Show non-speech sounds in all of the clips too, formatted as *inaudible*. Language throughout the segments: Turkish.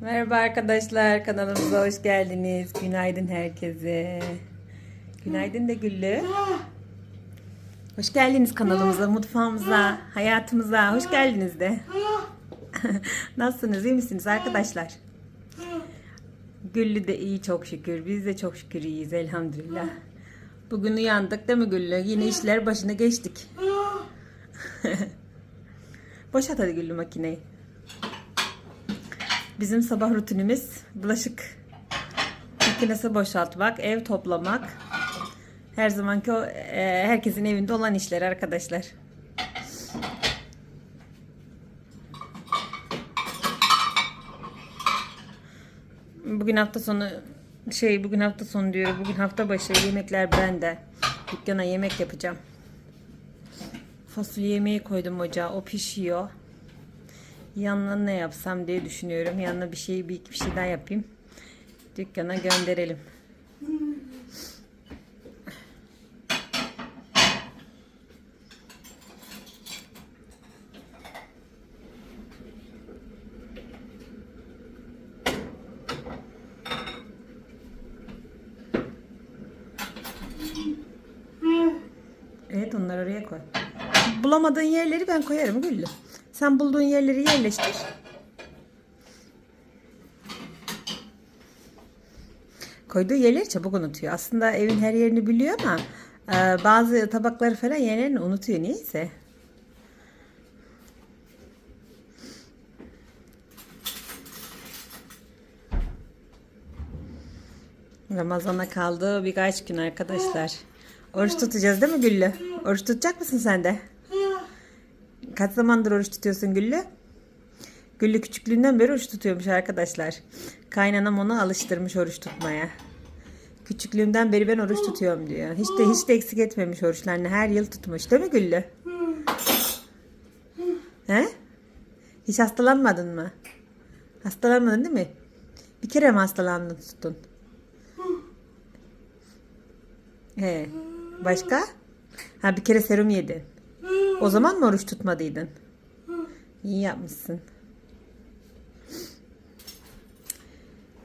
Merhaba arkadaşlar kanalımıza hoş geldiniz. Günaydın herkese. Günaydın da Güllü. Hoş geldiniz kanalımıza, mutfağımıza, hayatımıza. Hoş geldiniz de. *laughs* Nasılsınız, iyi misiniz arkadaşlar? Güllü de iyi çok şükür. Biz de çok şükür iyiyiz elhamdülillah. Bugün uyandık değil mi Güllü? Yine işler başına geçtik. *laughs* Boşalt hadi Güllü makineyi. Bizim sabah rutinimiz bulaşık makinesi boşaltmak, ev toplamak. Her zamanki o e, herkesin evinde olan işler arkadaşlar. Bugün hafta sonu şey bugün hafta sonu diyorum. Bugün hafta başı yemekler bende. Dükkana yemek yapacağım. Fasulye yemeği koydum ocağa. O pişiyor. Yanına ne yapsam diye düşünüyorum. Yanına bir şey bir, bir şey daha yapayım. Dükkana gönderelim. Evet onları oraya koy. Bulamadığın yerleri ben koyarım Güllü. Sen bulduğun yerleri yerleştir. Koyduğu yerleri çabuk unutuyor. Aslında evin her yerini biliyor ama e, bazı tabakları falan yerlerini unutuyor. Niyeyse. Ramazana kaldı birkaç gün arkadaşlar. Oruç tutacağız değil mi Güllü? Oruç tutacak mısın sen de? Kaç zamandır oruç tutuyorsun Güllü? Güllü küçüklüğünden beri oruç tutuyormuş arkadaşlar. Kaynanam onu alıştırmış oruç tutmaya. Küçüklüğümden beri ben oruç tutuyorum diyor. Hiç de hiç de eksik etmemiş oruçlarını. Her yıl tutmuş değil mi Güllü? He? Hiç hastalanmadın mı? Hastalanmadın değil mi? Bir kere mi hastalandın tuttun? He. Başka? Ha bir kere serum yedin. O zaman mı oruç tutmadıydın? İyi yapmışsın.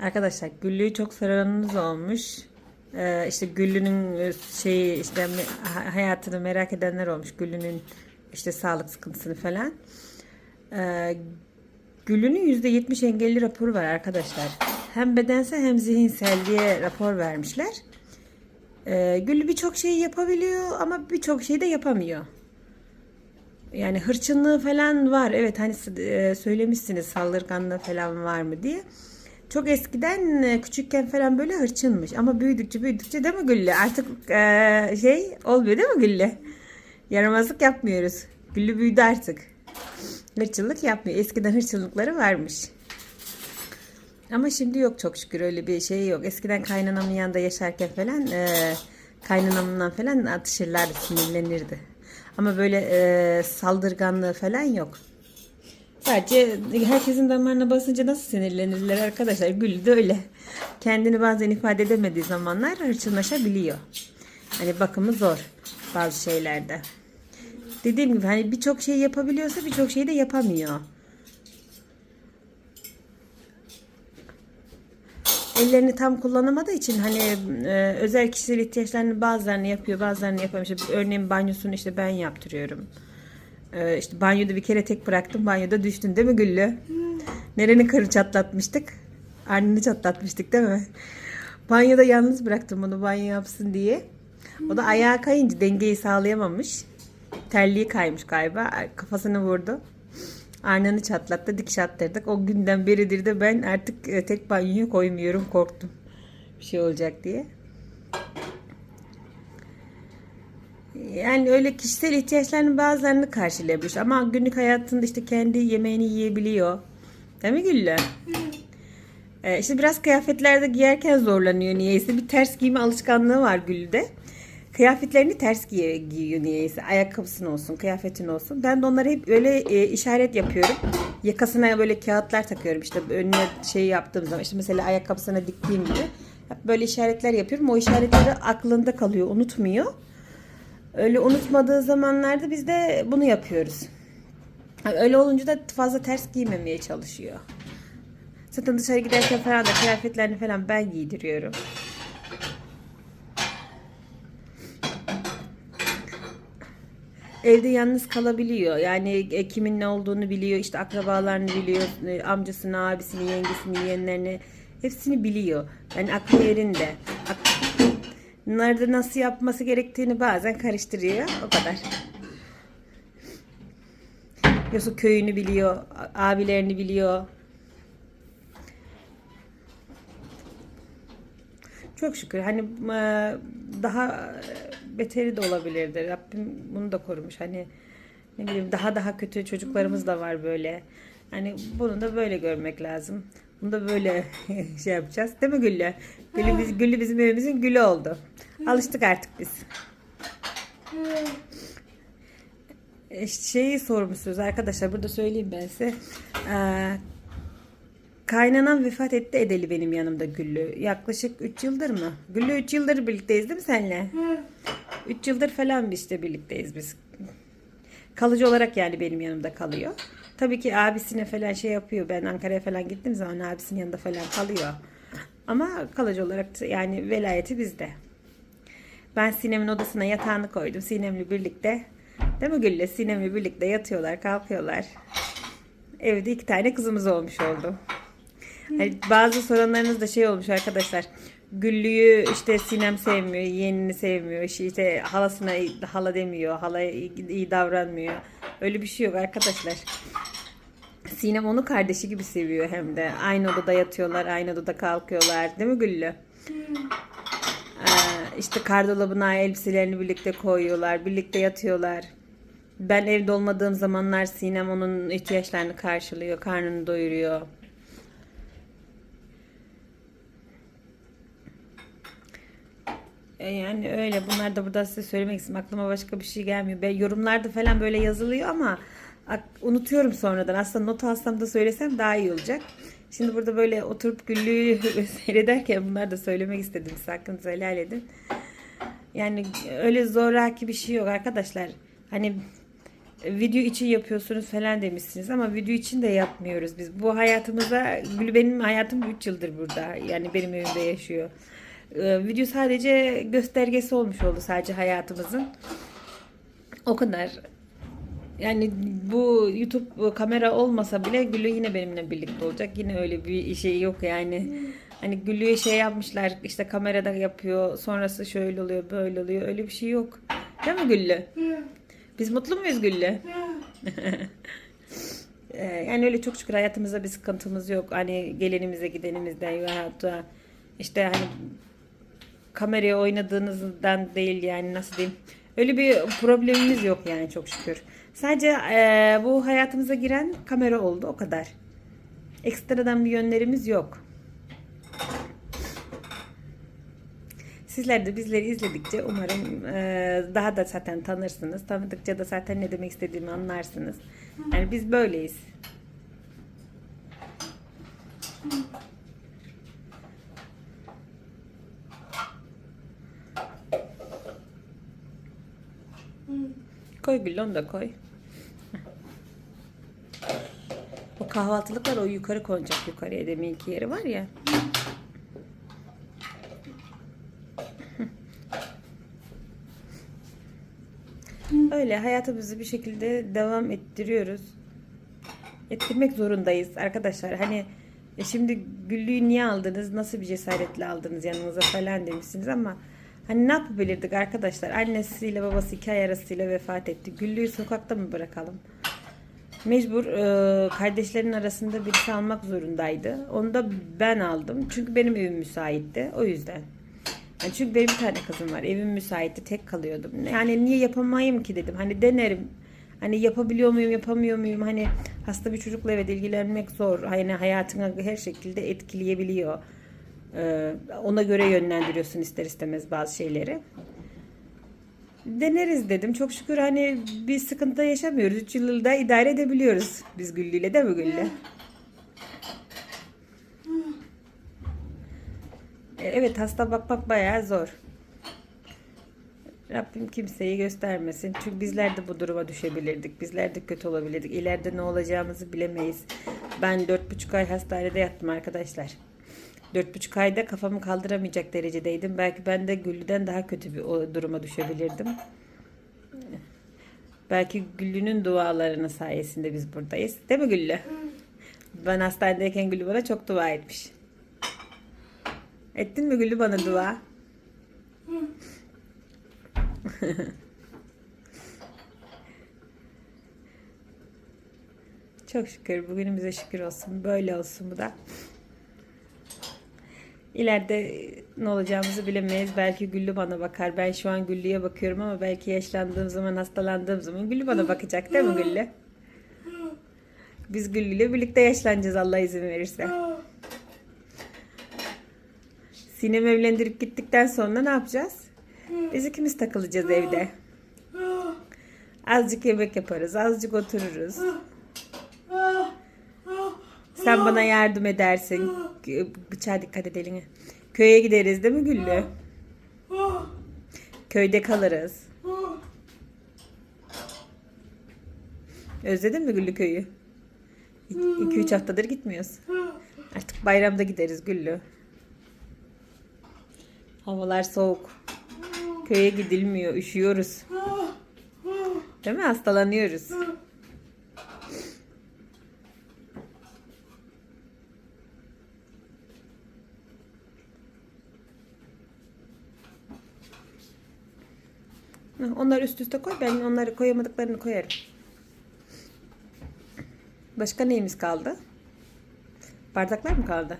Arkadaşlar Güllü'yü çok soranınız olmuş. Ee, işte Güllü'nün e, şeyi işte hayatını merak edenler olmuş. Güllü'nün işte sağlık sıkıntısını falan. Ee, Güllü'nün %70 engelli raporu var arkadaşlar. Hem bedensel hem zihinsel diye rapor vermişler. Ee, Güllü birçok şeyi yapabiliyor ama birçok şeyi de yapamıyor. Yani hırçınlığı falan var. Evet hani e, söylemişsiniz saldırganlığı falan var mı diye. Çok eskiden e, küçükken falan böyle hırçınmış. Ama büyüdükçe büyüdükçe değil mi Güllü? Artık e, şey olmuyor değil mi Güllü? Yaramazlık yapmıyoruz. Güllü büyüdü artık. Hırçınlık yapmıyor. Eskiden hırçınlıkları varmış. Ama şimdi yok çok şükür öyle bir şey yok. Eskiden kaynanamın yanında yaşarken falan e, kaynanamından falan atışırlardı, sinirlenirdi. Ama böyle e, saldırganlığı falan yok. Sadece herkesin damarına basınca nasıl sinirlenirler arkadaşlar? Gül de öyle. Kendini bazen ifade edemediği zamanlar hırçınlaşabiliyor. Hani bakımı zor bazı şeylerde. Dediğim gibi hani birçok şey yapabiliyorsa birçok şeyi de yapamıyor. Ellerini tam kullanamadığı için hani e, özel kişisel ihtiyaçlarını bazılarını yapıyor bazılarını yapamıyor. İşte örneğin banyosunu işte ben yaptırıyorum. E, işte banyoda bir kere tek bıraktım banyoda düştün değil mi Güllü? Nereni karı çatlatmıştık? Arnını çatlatmıştık değil mi? Banyoda yalnız bıraktım onu banyo yapsın diye. O da ayağa kayınca dengeyi sağlayamamış. Terliği kaymış galiba. Kafasını vurdu. Arnını çatlattı, dikiş attırdık. O günden beridir de ben artık e, tek banyoya koymuyorum. Korktum. Bir şey olacak diye. Yani öyle kişisel ihtiyaçlarının bazılarını karşılayabiliyor. Ama günlük hayatında işte kendi yemeğini yiyebiliyor. Değil mi Güllü? Ee, işte biraz kıyafetlerde giyerken zorlanıyor niyeyse. Bir ters giyme alışkanlığı var Güllü'de. Kıyafetlerini ters giy giyiyor niyeyse. Ayakkabısın olsun, kıyafetin olsun. Ben de onları hep öyle e, işaret yapıyorum. Yakasına böyle kağıtlar takıyorum. İşte önüne şey yaptığım zaman. işte mesela ayakkabısına diktiğim gibi. Böyle işaretler yapıyorum. O işaretleri aklında kalıyor, unutmuyor. Öyle unutmadığı zamanlarda biz de bunu yapıyoruz. Öyle olunca da fazla ters giymemeye çalışıyor. Zaten dışarı giderken falan da kıyafetlerini falan ben giydiriyorum. Evde yalnız kalabiliyor. Yani e, kimin ne olduğunu biliyor. işte akrabalarını biliyor. e, Amcasını, abisini, yengesini, yeğenlerini. Hepsini biliyor. Yani aklı yerinde. Nerede nasıl yapması gerektiğini bazen karıştırıyor. O kadar. Yoksa köyünü biliyor. Abilerini biliyor. Çok şükür. Hani daha beteri de olabilirdi. Rabbim bunu da korumuş. Hani ne bileyim daha daha kötü çocuklarımız da var böyle. Hani bunu da böyle görmek lazım. Bunu da böyle *laughs* şey yapacağız. Değil mi Güllü? Güllü, biz, Güllü bizim evimizin gülü oldu. Alıştık artık biz. E, Şeyi sormuşsunuz arkadaşlar. Burada söyleyeyim ben size. Ee, Kaynanam vefat etti edeli benim yanımda Güllü. Yaklaşık 3 yıldır mı? Güllü 3 yıldır birlikteyiz değil mi senle? 3 yıldır falan işte birlikteyiz biz. Kalıcı olarak yani benim yanımda kalıyor. Tabii ki abisine falan şey yapıyor. Ben Ankara'ya falan gittiğim zaman abisinin yanında falan kalıyor. Ama kalıcı olarak yani velayeti bizde. Ben Sinem'in odasına yatağını koydum. Sinem'le birlikte. Değil mi Güllü? Sinem'le birlikte yatıyorlar, kalkıyorlar. Evde iki tane kızımız olmuş oldu. Hani bazı soranlarınız da şey olmuş arkadaşlar. Güllü'yü işte Sinem sevmiyor, yeğenini sevmiyor, işte, halasına hala demiyor, hala iyi, iyi davranmıyor. Öyle bir şey yok arkadaşlar. Sinem onu kardeşi gibi seviyor hem de. Aynı odada yatıyorlar, aynı odada kalkıyorlar. Değil mi Güllü? Ee, işte kardolabına elbiselerini birlikte koyuyorlar, birlikte yatıyorlar. Ben evde olmadığım zamanlar Sinem onun ihtiyaçlarını karşılıyor, karnını doyuruyor. Yani öyle. Bunlar da burada size söylemek istedim. Aklıma başka bir şey gelmiyor. Ben yorumlarda falan böyle yazılıyor ama unutuyorum sonradan. Aslında not alsam da söylesem daha iyi olacak. Şimdi burada böyle oturup güllüğü *laughs* seyrederken bunlar da söylemek istedim. Siz hakkınızı helal edin. Yani öyle zoraki bir şey yok arkadaşlar. Hani video için yapıyorsunuz falan demişsiniz ama video için de yapmıyoruz biz. Bu hayatımıza, Gül benim hayatım 3 yıldır burada. Yani benim evimde yaşıyor. Ee, video sadece göstergesi olmuş oldu sadece hayatımızın. O kadar. Yani bu YouTube kamera olmasa bile Gülü yine benimle birlikte olacak. Yine öyle bir şey yok yani. Hani Gülü'ye şey yapmışlar işte kamerada yapıyor sonrası şöyle oluyor böyle oluyor öyle bir şey yok. Değil mi Güllü? Biz mutlu muyuz Güllü? *laughs* Ee, yani öyle çok şükür hayatımızda bir sıkıntımız yok. Hani gelenimize gidenimizden ya da işte hani kameraya oynadığınızdan değil yani nasıl diyeyim. Öyle bir problemimiz yok yani çok şükür. Sadece eee, bu hayatımıza giren kamera oldu o kadar. Ekstradan bir yönlerimiz yok. Sizler de bizleri izledikçe umarım eee, daha da zaten tanırsınız. Tanıdıkça da zaten ne demek istediğimi anlarsınız. Yani biz böyleyiz. Koy Gül onu da koy. O kahvaltılıklar o yukarı konacak yukarıya deminki yeri var ya. Öyle hayatımızı bir şekilde devam ettiriyoruz. Ettirmek zorundayız arkadaşlar. Hani e şimdi Güllü'yü niye aldınız? Nasıl bir cesaretle aldınız yanınıza falan demişsiniz ama hani ne yapabilirdik arkadaşlar? Annesiyle babası iki ay arasıyla vefat etti. Güllü'yü sokakta mı bırakalım? Mecbur e, kardeşlerin arasında birisi almak zorundaydı. Onu da ben aldım. Çünkü benim evim müsaitti. O yüzden. Yani çünkü benim bir tane kızım var. Evim müsaitti. Tek kalıyordum. Yani niye yapamayayım ki dedim. Hani denerim. Hani yapabiliyor muyum, yapamıyor muyum? Hani hasta bir çocukla evet ilgilenmek zor. Hani hayatını her şekilde etkileyebiliyor. Ee, ona göre yönlendiriyorsun ister istemez bazı şeyleri. Deneriz dedim. Çok şükür hani bir sıkıntı yaşamıyoruz. 3 yılda idare edebiliyoruz biz Güllü ile değil mi Güllü? E, Evet hasta bakmak bayağı zor. Rabbim kimseyi göstermesin. Çünkü bizler de bu duruma düşebilirdik. Bizler de kötü olabilirdik. İleride ne olacağımızı bilemeyiz. Ben dört buçuk ay hastanede yattım arkadaşlar. Dört buçuk ayda kafamı kaldıramayacak derecedeydim. Belki ben de Güllü'den daha kötü bir duruma düşebilirdim. Belki Güllü'nün dualarının sayesinde biz buradayız. Değil mi Güllü? Ben hastanedeyken Güllü bana çok dua etmiş. Ettin mi Güllü bana dua? *laughs* Çok şükür. Bugünümüze şükür olsun. Böyle olsun bu da. İleride ne olacağımızı bilemeyiz. Belki Güllü bana bakar. Ben şu an Güllü'ye bakıyorum ama belki yaşlandığım zaman, hastalandığım zaman Güllü bana bakacak değil mi Güllü? Biz Güllü'yle birlikte yaşlanacağız Allah izin verirse. Sinem evlendirip gittikten sonra ne yapacağız? Biz ikimiz takılacağız evde. Azıcık yemek yaparız, azıcık otururuz. Sen bana yardım edersin. Bıçağa dikkat et. Köye gideriz değil mi Güllü? Köyde kalırız. Özledin mi Güllü köyü? 2-3 haftadır gitmiyoruz. Artık bayramda gideriz Güllü. Havalar soğuk. Köye gidilmiyor. Üşüyoruz. Değil mi? Hastalanıyoruz. Onları üst üste koy. Ben onları koyamadıklarını koyarım. Başka neyimiz kaldı? Bardaklar mı kaldı?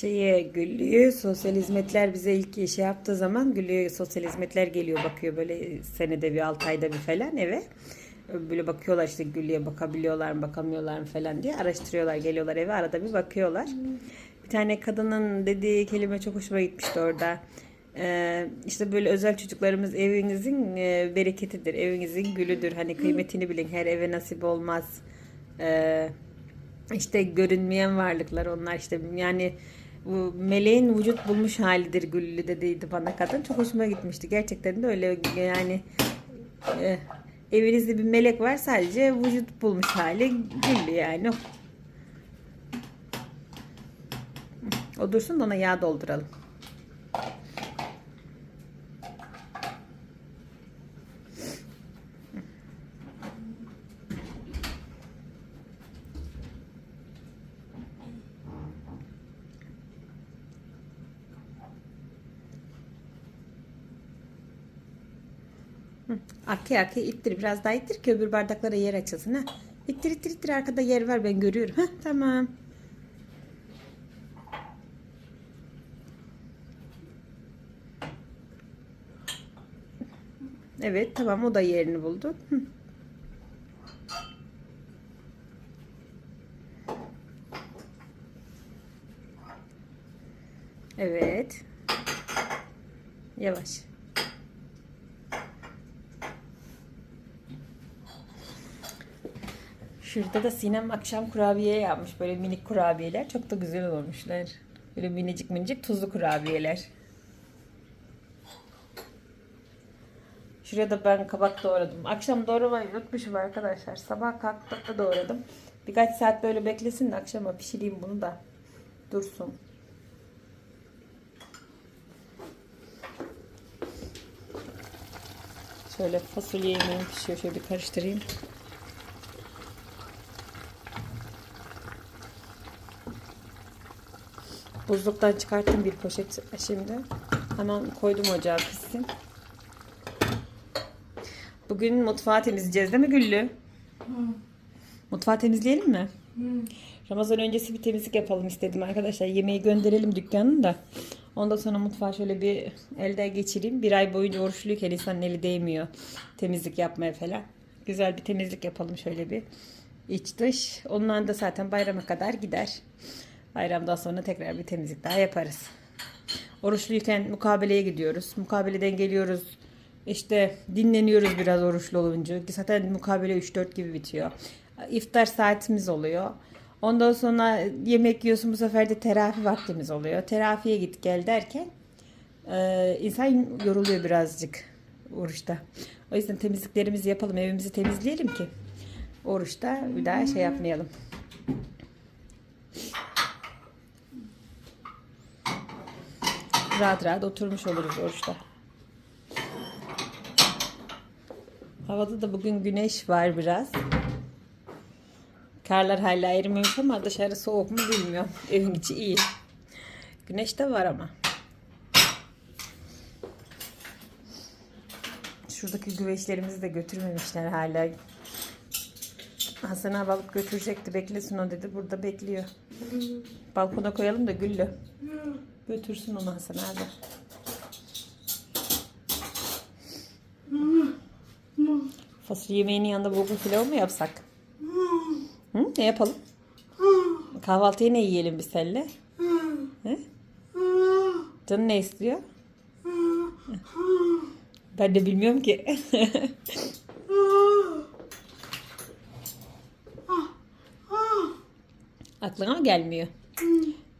Şeye Güllü'yü sosyal hizmetler bize ilk şey yaptığı zaman Güllü'ye sosyal hizmetler geliyor bakıyor böyle senede bir 6 ayda bir falan eve. Böyle bakıyorlar işte Güllü'ye bakabiliyorlar mı bakamıyorlar mı falan diye araştırıyorlar geliyorlar eve arada bir bakıyorlar. Bir tane kadının dediği kelime çok hoşuma gitmişti orada. Ee, işte böyle özel çocuklarımız evinizin e, bereketidir, evinizin gülüdür. Hani kıymetini bilin, her eve nasip olmaz. Ee, işte görünmeyen varlıklar onlar işte yani meleğin vücut bulmuş halidir Güllü dediydi bana kadın. Çok hoşuma gitmişti. Gerçekten de öyle yani e, evinizde bir melek var sadece vücut bulmuş hali Güllü yani. O dursun da ona yağ dolduralım. Arkaya arkaya ittir biraz daha ittir ki öbür bardaklara yer açılsın ha. İttir ittir ittir arkada yer var ben görüyorum. Ha tamam. Evet tamam o da yerini buldu. Evet. Yavaş. Şurada da Sinem akşam kurabiye yapmış. Böyle minik kurabiyeler. Çok da güzel olmuşlar. Böyle minicik minicik tuzlu kurabiyeler. Şuraya da ben kabak doğradım. Akşam doğramayı unutmuşum arkadaşlar. Sabah kalktığımda doğradım. Birkaç saat böyle beklesin de akşama pişireyim bunu da. Dursun. Şöyle fasulye yemeğim pişiyor. Şöyle bir karıştırayım. Buzluktan çıkarttım bir poşet şimdi. Hemen koydum ocağa pişsin. Bugün mutfağı temizleyeceğiz değil mi Güllü? Mutfağı temizleyelim mi? Ramazan öncesi bir temizlik yapalım istedim arkadaşlar. Yemeği gönderelim dükkanın da. Ondan sonra mutfağı şöyle bir elden geçireyim. Bir ay boyunca oruçluyken insanın eli değmiyor temizlik yapmaya falan. Güzel bir temizlik yapalım şöyle bir. iç dış. Ondan da zaten bayrama kadar gider. Bayramdan sonra tekrar bir temizlik daha yaparız. Oruçluyken mukabeleye gidiyoruz. Mukabeleden geliyoruz. İşte dinleniyoruz biraz oruçlu olunca. Zaten mukabele 3-4 gibi bitiyor. iftar saatimiz oluyor. Ondan sonra yemek yiyorsun bu sefer de terafi vaktimiz oluyor. Terafiye git gel derken e, insan yoruluyor birazcık oruçta. O yüzden temizliklerimizi yapalım, evimizi temizleyelim ki oruçta bir daha şey yapmayalım. Rahat rahat oturmuş oluruz oruçta. Havada da bugün güneş var biraz. Karlar hala erimemiş ama dışarı soğuk mu bilmiyorum. *laughs* Evin içi iyi. Güneş de var ama. Şuradaki güveçlerimizi de götürmemişler hala. Hasan abi alıp götürecekti. Beklesin o dedi. Burada bekliyor. Balkona koyalım da Güllü. Götürsün onu Hasan abi. Fasulye yemeğinin yanında bulgur pilavı mı yapsak? Hı? Ne yapalım? Kahvaltıya ne yiyelim biz seninle? Hı? Canın ne istiyor? Ben de bilmiyorum ki. *laughs* Aklına mı gelmiyor?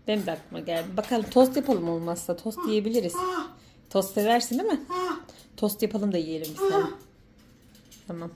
Benim de aklıma geldi. Bakalım tost yapalım olmazsa. Tost yiyebiliriz. Tost seversin değil mi? Tost yapalım da yiyelim biz. Tamam.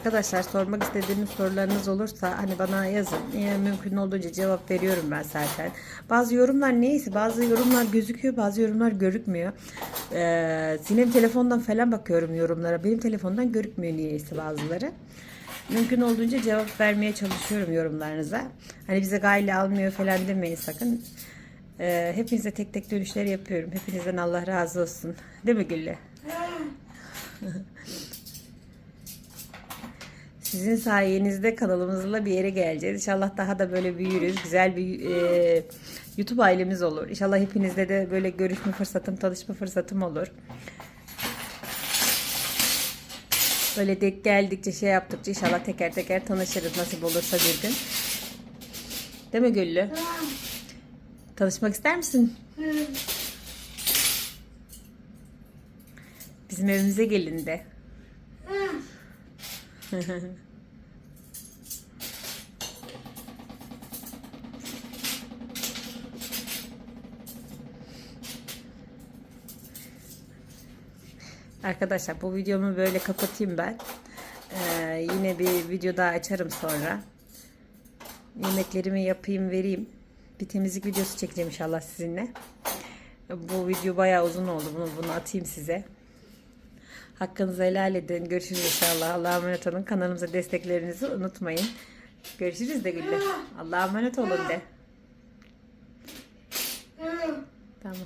Arkadaşlar sormak istediğiniz sorularınız olursa hani bana yazın. Eğer mümkün olduğunca cevap veriyorum ben zaten. Bazı yorumlar neyse bazı yorumlar gözüküyor bazı yorumlar görükmüyor. Ee, Sinem telefondan falan bakıyorum yorumlara. Benim telefondan görükmüyor niyeyse bazıları. Mümkün olduğunca cevap vermeye çalışıyorum yorumlarınıza. Hani bize gayle almıyor falan demeyin sakın. Ee, hepinize tek tek dönüşler yapıyorum. Hepinizden Allah razı olsun. Değil mi Gülle? *laughs* Sizin sayenizde kanalımızla bir yere geleceğiz. İnşallah daha da böyle büyürüz. Güzel bir e, YouTube ailemiz olur. İnşallah hepinizle de böyle görüşme fırsatım, tanışma fırsatım olur. Böyle denk geldikçe şey yaptıkça inşallah teker teker tanışırız nasip olursa bir gün. Değil mi Güllü? Tanışmak ister misin? Bizim evimize gelin de. *laughs* Arkadaşlar bu videomu böyle kapatayım ben. Ee, yine bir video daha açarım sonra. Yemeklerimi yapayım vereyim. Bir temizlik videosu çekeceğim inşallah sizinle. Bu video bayağı uzun oldu. Bunu, bunu atayım size. Hakkınızı helal edin. Görüşürüz inşallah. Allah'a emanet olun. Kanalımıza desteklerinizi unutmayın. Görüşürüz de Gülle. Allah'a emanet olun de. Tamam.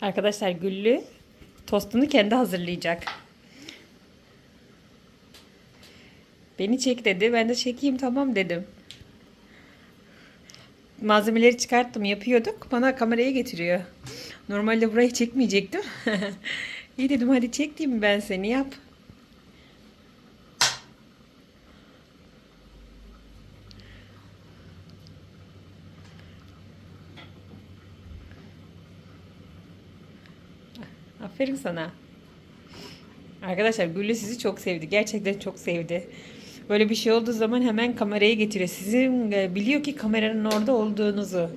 Arkadaşlar Güllü tostunu kendi hazırlayacak. Beni çek dedi. Ben de çekeyim tamam dedim. Malzemeleri çıkarttım yapıyorduk. Bana kameraya getiriyor. Normalde burayı çekmeyecektim. *laughs* İyi dedim hadi çek diyeyim ben seni yap. Aferin sana. Arkadaşlar Güllü sizi çok sevdi. Gerçekten çok sevdi. Böyle bir şey olduğu zaman hemen kameraya getiriyor. Sizin e, biliyor ki kameranın orada olduğunuzu.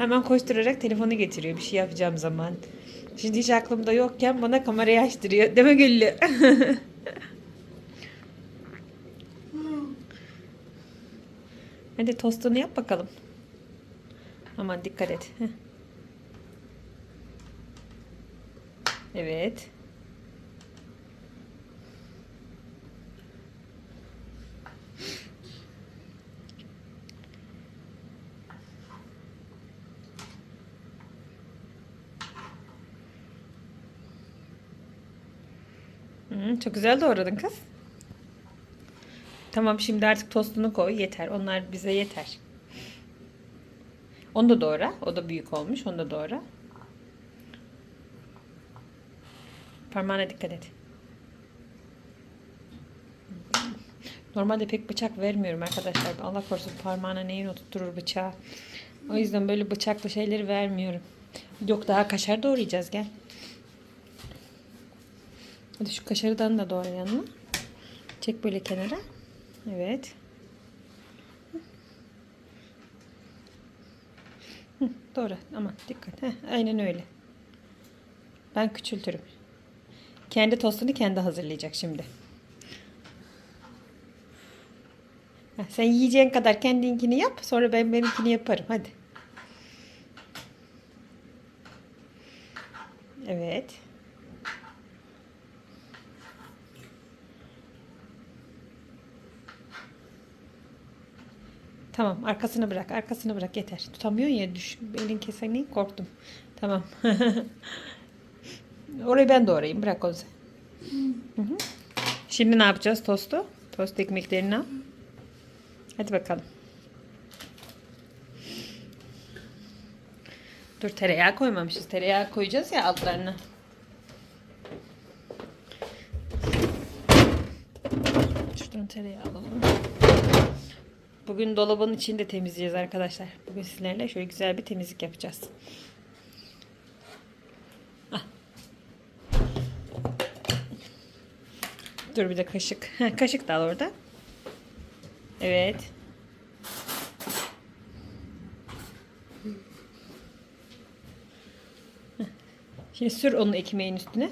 Hemen koşturarak telefonu getiriyor bir şey yapacağım zaman. Şimdi hiç aklımda yokken bana kamerayı açtırıyor. Deme Güllü. *laughs* Hadi tostunu yap bakalım. Aman dikkat et. Evet. Hı, çok güzel doğradın kız. Tamam şimdi artık tostunu koy. Yeter. Onlar bize yeter. Onu da doğra. O da büyük olmuş. Onu da doğra. Parmağına dikkat et. Normalde pek bıçak vermiyorum arkadaşlar. Allah korusun parmağına neyin oturtturur bıçağı. O yüzden böyle bıçaklı şeyleri vermiyorum. Yok daha kaşar doğrayacağız gel. Hadi şu kaşarıdan da doğra yanına. Çek böyle kenara. Evet. Doğru ama dikkat. Heh, aynen öyle. Ben küçültürüm. Kendi tostunu kendi hazırlayacak şimdi. Heh, sen yiyeceğin kadar kendinkini yap. Sonra ben benimkini yaparım. Hadi. Evet. Tamam arkasını bırak arkasını bırak yeter. Tutamıyorsun ya düş. Elin kesen korktum. Tamam. *laughs* Orayı ben doğrayayım bırak onu. Şimdi ne yapacağız tostu? Tost ekmeklerini al. Hadi bakalım. Dur tereyağı koymamışız. Tereyağı koyacağız ya altlarına. Şuradan tereyağı. Bugün dolabın içini de temizleyeceğiz arkadaşlar. Bugün sizlerle şöyle güzel bir temizlik yapacağız. Ah. Dur bir de kaşık. Kaşık da al orada. Evet. Şimdi sür onu ekmeğin üstüne.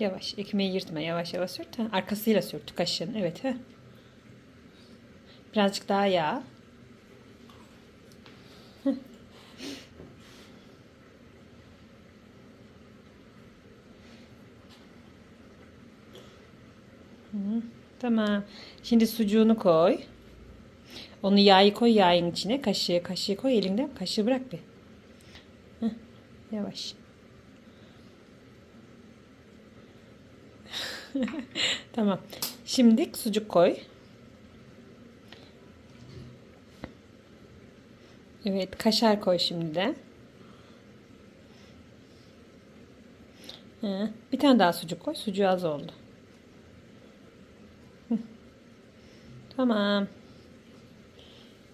Yavaş. Ekmeği yırtma. Yavaş yavaş sür. Ha, arkasıyla sürt kaşığın. Evet. Heh. Birazcık daha yağ. *laughs* Tamam. Şimdi sucuğunu koy. Onu yağı koy yağın içine. Kaşığı kaşığı koy elinden. Kaşığı bırak bir. Heh, Yavaş. *laughs* tamam. Şimdi sucuk koy. Evet, kaşar koy şimdi de. Hı, Bir tane daha sucuk koy. Sucuğu az oldu. Tamam.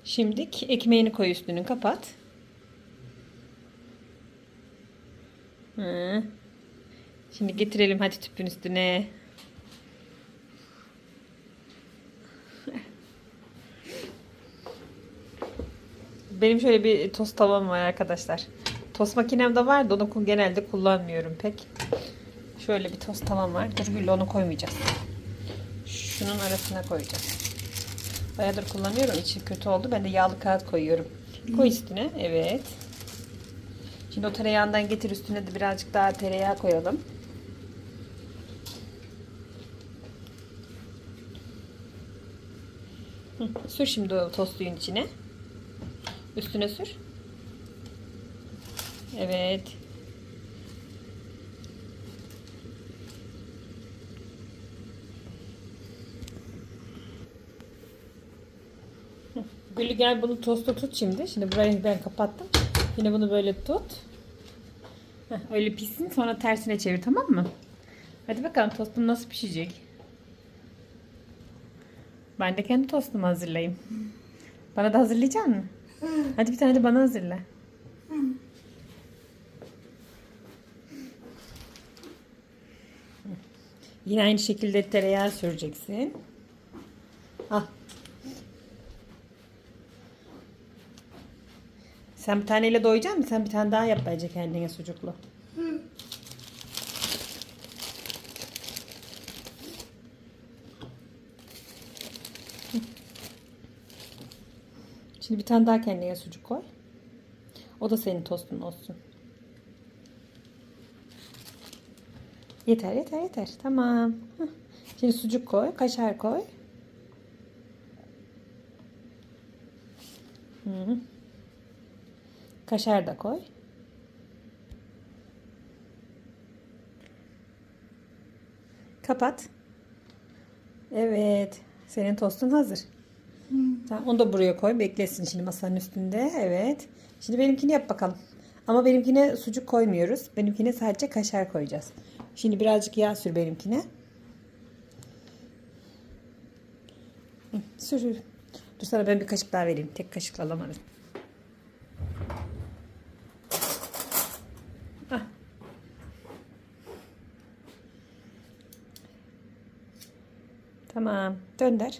Şimdi ekmeğini koy üstünü kapat. Şimdi getirelim hadi tüpün üstüne. Benim şöyle bir tost tavam var arkadaşlar. Tost makinem de var da onu genelde kullanmıyorum pek. Şöyle bir tost tavam var. Dur onu koymayacağız. Şunun arasına koyacağız. Bayağıdır kullanıyorum. İçi kötü oldu. Ben de yağlı kağıt koyuyorum. Koy üstüne. Evet. Şimdi o tereyağından getir üstüne de birazcık daha tereyağı koyalım. Hı, Sür şimdi o tostluğun içine. Üstüne sür. Evet. *laughs* Gülü gel bunu tosta tut şimdi. Şimdi burayı ben kapattım. Yine bunu böyle tut. Heh, öyle pişsin sonra tersine çevir tamam mı? Hadi bakalım tostum nasıl pişecek? Ben de kendi tostumu hazırlayayım. Bana da hazırlayacak mısın? Hadi bir tane de bana hazırla. Yine aynı şekilde tereyağı süreceksin. Al. Sen bir taneyle doyacak mısın? Sen bir tane daha yap bence kendine sucuklu. Şimdi bir tane daha kendine sucuk koy. O da senin tostun olsun. Yeter yeter yeter. Tamam. Şimdi sucuk koy. Kaşar koy. Kaşar da koy. Kapat. Evet. Senin tostun hazır. Tamam, onu da buraya koy. Beklesin şimdi masanın üstünde. Evet. Şimdi benimkini yap bakalım. Ama benimkine sucuk koymuyoruz. Benimkine sadece kaşar koyacağız. Şimdi birazcık yağ sür benimkine. Sür. Dur sana ben bir kaşık daha vereyim. Tek kaşıkla alamadım. Ah. Tamam. Dönder.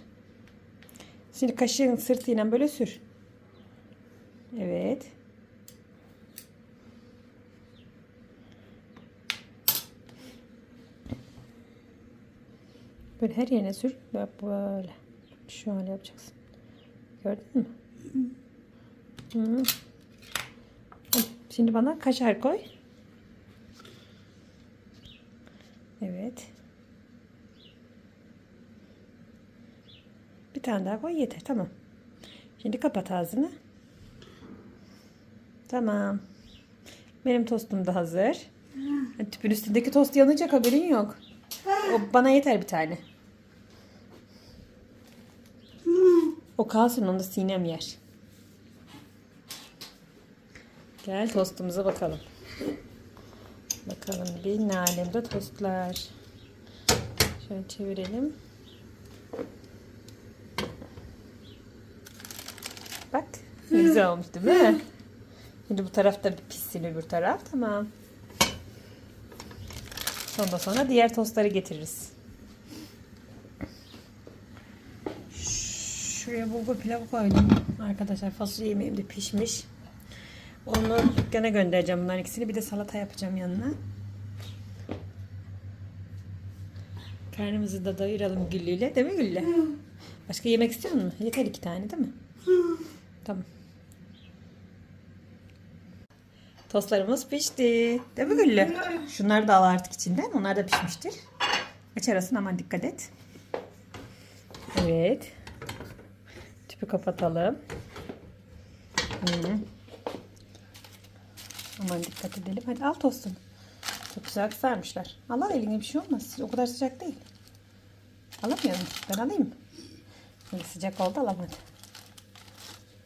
Şimdi kaşığın sırtıyla böyle sür. Evet. Böyle her yerine sür. Böyle. Şöyle yapacaksın. Gördün mü? Şimdi bana kaşar koy. Evet. Tane daha koy yeter. Tamam. Şimdi kapat ağzını. Tamam. Benim tostum da hazır. Tüpün üstündeki tost yanacak haberin yok. O bana yeter bir tane. O kalsın onu da sinem yer. Gel tostumuza bakalım. Bakalım bir ne alemde tostlar. Şöyle çevirelim. Bak güzel olmuş değil mi? Şimdi bu tarafta bir pişsin öbür taraf. Tamam. Ondan sonra diğer tostları getiririz. Şuraya bulgur pilavı koydum. Arkadaşlar fasulye yemeğim de pişmiş. Onu dükkana göndereceğim bunların ikisini. Bir de salata yapacağım yanına. Karnımızı da doyuralım Güllü'yle. Değil mi Güllü? Başka yemek istiyor musun? Yeter iki tane değil mi? Tamam. Tostlarımız pişti. Değil mi Güllü? Şunları da al artık içinden. Onlar da pişmiştir. Aç arasın ama dikkat et. Evet. Tüpü kapatalım. Hı. Aman dikkat edelim. Hadi al tostunu. Çok güzel kızarmışlar. Al al eline bir şey olmaz. O kadar sıcak değil. Alamıyor musun? Ben alayım sıcak oldu alamadım.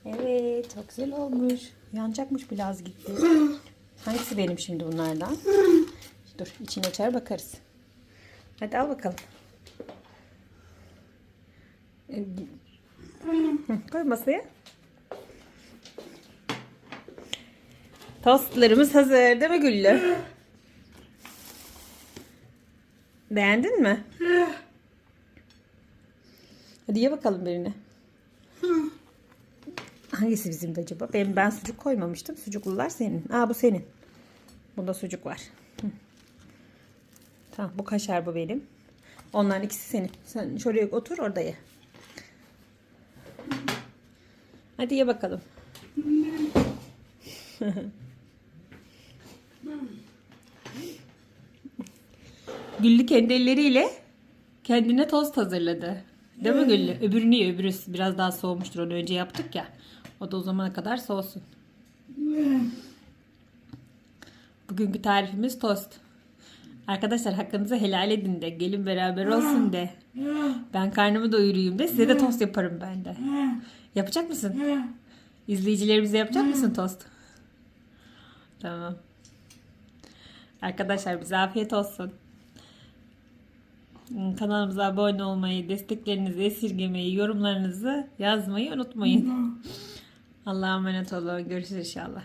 Evet çok güzel olmuş. Yanacakmış biraz gitti. *clears throat* Hangisi benim şimdi bunlardan? *clears throat* Dur içine açar bakarız. Hadi al bakalım. Hı, Koy masaya. Tostlarımız hazır değil mi Güllü? *clears throat* Beğendin mi? Hadi ye bakalım birini. Hangisi bizim de acaba? Ben, ben sucuk koymamıştım. Sucuklular senin. Aa bu senin. Bunda sucuk var. Hı. Tamam bu kaşar bu benim. Onların ikisi senin. Sen şuraya otur orada ye. Hadi ye bakalım. *laughs* Güllü kendi elleriyle kendine tost hazırladı. Değil mi Güllü? Öbürünü ye, öbürü biraz daha soğumuştur. Onu önce yaptık ya. O da o zamana kadar soğusun. Bugünkü tarifimiz tost. Arkadaşlar hakkınızı helal edin de. Gelin beraber olsun de. Ben karnımı doyurayım de. Size de tost yaparım ben de. Yapacak mısın? İzleyicilerimize yapacak mısın tost? Tamam. Arkadaşlar bize afiyet olsun. Kanalımıza abone olmayı, desteklerinizi esirgemeyi, yorumlarınızı yazmayı unutmayın. Allah'a emanet olun. Görüşürüz inşallah.